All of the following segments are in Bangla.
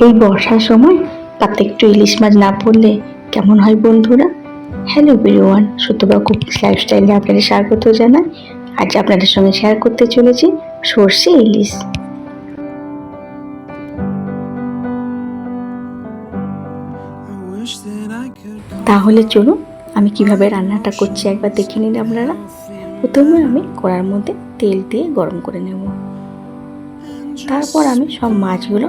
এই বর্ষার সময় তাতে একটু ইলিশ মাছ না পড়লে কেমন হয় বন্ধুরা? হ্যালো বিরোয়ান সুতবা কুকিংস লাইফস্টাইলে আপনাদের স্বাগত জানাই। আজ আপনাদের সঙ্গে শেয়ার করতে চলেছি সর্ষে ইলিশ। তাহলে চলুন, আমি কীভাবে রান্নাটা করছি একবার দেখে নিন আপনারা। প্রথমে আমি কড়ার মধ্যে তেল দিয়ে গরম করে নেব। তারপর আমি সব মাছগুলো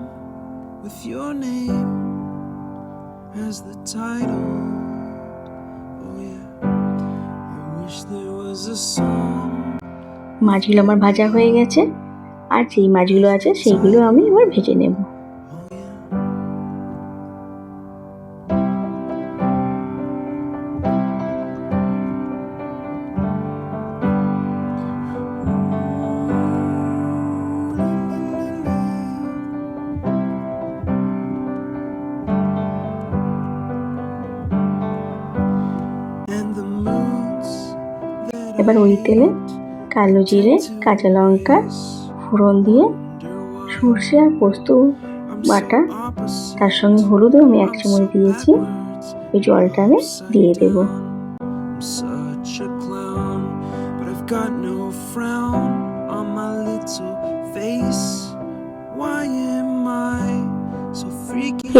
with your name as the title. Oh yeah, I wish there was a song. মাছগুলো আমার ভাজা হয়ে গেছে আর যেই মাছগুলো আছে সেইগুলো আমি এবার ভেজে নেব এবার ওই তেলে কালো জিরে, কাঁচা লঙ্কা, ফোড়ন দিয়ে সর্ষে আর পোস্ত বাটা, তার সঙ্গে হলুদও আমি এক চামচ দিয়েছি ওই জলটা আমি দিয়ে দেব?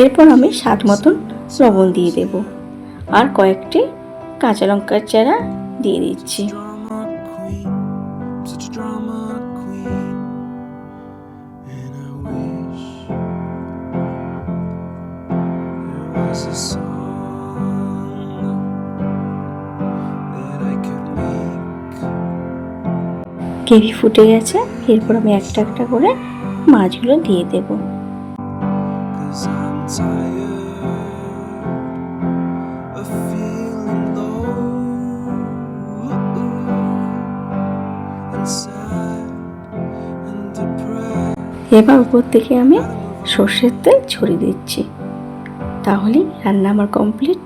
এরপর আমি স্বাদ মতন লবণ দিয়ে দেব আর কয়েকটি কাঁচা লঙ্কার চারা দিয়ে দিচ্ছি। কেবি ফুটে গেছে এরপর আমি একটা একটা করে মাছগুলো দিয়ে দেবো। 'Cause এবার উপর থেকে আমি সর্ষের তেল ছড়িয়ে দিচ্ছি। তাহলে রান্না আমার কমপ্লিট